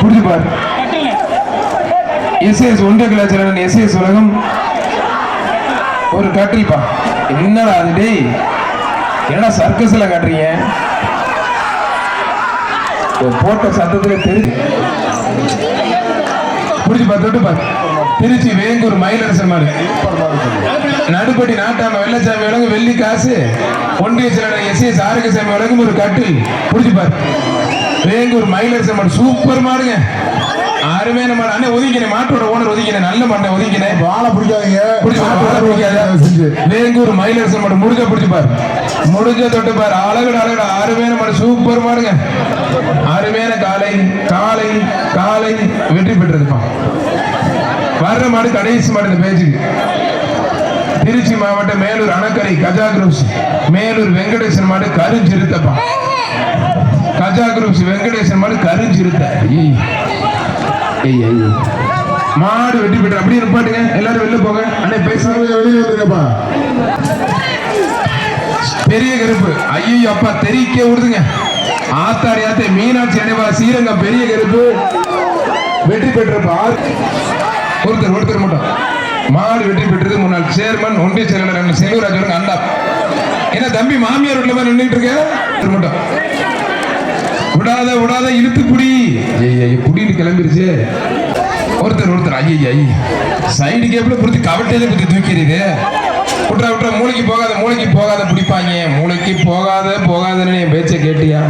புரிஞ்சு பாரு எஸ்எஸ் ஒன்றிய கலாச்சாரம் எஸ்ஏஎஸ் உலகம். ஒரு கட்டில்பா. என்னடா அது டேய்? என்னடா சர்க்கஸ்ல காட்டுறீங்க? போட்ட சத்தத்துல தெரிஞ்சு. புரிஞ்சு பார்த்து விட்டு பாரு திருச்சி வேங்கூர் மயிலரசன் மாதிரி நடுப்பட்டி நாட்டாம வெள்ளச்சாமி விலங்கு வெள்ளி காசு. ஒன்றிய செயலாளர் எஸ் எஸ் ஆரோக்கியசாமி விலங்கும் ஒரு கட்டில். புரிஞ்சு பாரு வேங்கூர் மயிலரசன் மாடு சூப்பர் மாடுங்க. அருமையான மாடு. அண்ணே ஒதுங்கினேன் மாட்டோட ஓனர் ஒதுங்கினேன் நல்ல மாட்டை ஒதுங்கினேன் வாழை பிடிக்காதீங்க. வேங்கூர் மாடு முடிஞ்ச பிடிச்சு பாரு. முடிஞ்ச தொட்டு பாரு. அழகுட அழகுட. அருமையான மாடு சூப்பர் மாடுங்க. அருமையான காலை காலை காலை வெற்றி பெற்றதுப்பா வர்ற மாடு கடைசி மாடு இந்த பேஜுக்கு திருச்சி மாவட்டம் மேலூர் அணக்கரை கஜா குரூப்ஸ் மேலூர் வெங்கடேசன் மாடு கருஞ்சிருத்தப்பா கஜா குரூப்ஸ் வெங்கடேசன் மாடு கருஞ்சிருத்த மாடு வெற்றி பெற்ற அப்படியே நிப்பாட்டுங்க. எல்லாரும் வெளில போங்க. அண்ணே பேசுறது வெளியே வந்துருக்கப்பா பெரிய கருப்பு. ஐயோ அப்பா தெரிக்க விடுதுங்க ஆத்தாடி ஆத்தே மீனாட்சி அடைவா ஸ்ரீரங்கம் பெரிய கருப்பு. வெற்றி பெற்றிருப்பா. ஒருத்தர் ஒருத்தர் மட்டும். மாடு வெற்றி பெற்றது முன்னாள் சேர்மன் ஒன்றிய செயலாளர் செல்வராஜ் அண்டா என்ன தம்பி மாமியார் வீட்டுல நின்றுட்டு இருக்க? ஒருத்தர் மட்டும். விடாத விடாத இழுத்து குடி. குடின்னு கிளம்பிருச்சு. ஒருத்தர் ஒருத்தர் ஐய் ஐய் சைடு கேப்ல புடிச்சு கவட்டையில குத்தி தூக்கிடுது விட்றா விட்றா மூளைக்கு போகாத மூளைக்கு போகாத பிடிப்பாங்க. மூளைக்கு போகாத போகாதன்னு என் பேச்சை கேட்டியா?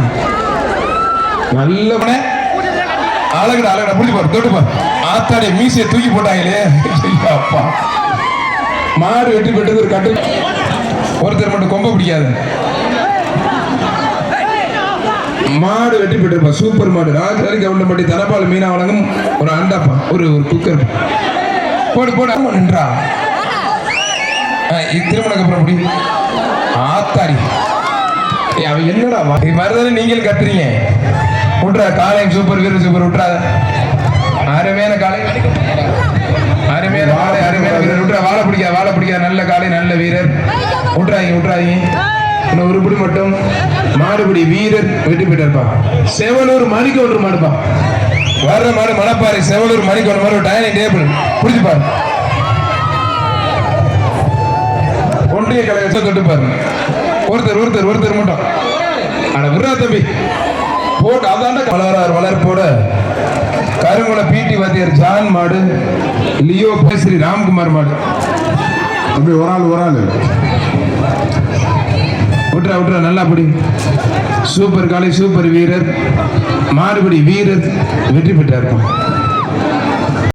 நல்லவனே. பட அழகுடா அழகுடா புடிச்சு பாரு தொட்டு பாரு. ஆத்தாடைய மீசையை தூக்கி போட்டாங்களே. அப்பா. மாடு வெட்டி பெற்றது ஒரு கட்டு. ஒருத்தர் மட்டும் கொம்ப பிடிக்காது. மாடு வெட்டி பெற்றிருப்பா சூப்பர் மாடு. ராஜாரி கவுண்டம்பட்டி தனபால் மீனா வழங்கும் ஒரு அண்டாப்பா. ஒரு ஒரு குக்கர். போடு போடு. நின்றா. ஆ, திருமணக்கு அப்புறம் முடி ஆத்தாரி. ஏய், அவன் என்னடா வா- இது மாதிரிதானே நீங்கள் கட்டுறீங்க விட்றா காலை சூப்பர் வீரர் சூப்பர் விட்றா அருமையான காலை அருமையான காலை அருமையான வீரர். விட்றா வாழை பிடிக்காத வாழை பிடிக்காத நல்ல காலை நல்ல வீரர். விட்றாங்க விட்றாங்க இன்னும் உருப்படி மட்டும் மாடுபிடி வீரர் வெற்றி பெற்றிருப்பா. செவலூர் மணிக்கு ஒன்று மாடுப்பா. வர்ற மாடு மணப்பாறை செவலூர் மணிக்கு ஒன்று மாடு டைனிங் டேபிள் பிடிச்சு பாரு ஒன்றிய கழகத்தை தொட்டு பாருங்க. ஒருத்தர் ஒருத்தர் ஒருத்தர் மட்டும். ஆனா விடுறா தம்பி. போட்டு அதாண்ட வளரார் வளர்ப்போட. கருங்குள பிடி வாத்தியார் ஜான் மாடு லியோ ஸ்ரீ ராம்குமார் மாடு. தம்பி ஒரு ஆள் ஒரு ஆள். விட்றா விட்றா நல்லா பிடி. சூப்பர் காலை சூப்பர் வீரர். மாறுபடி வீரர் வெற்றி பெற்றார்.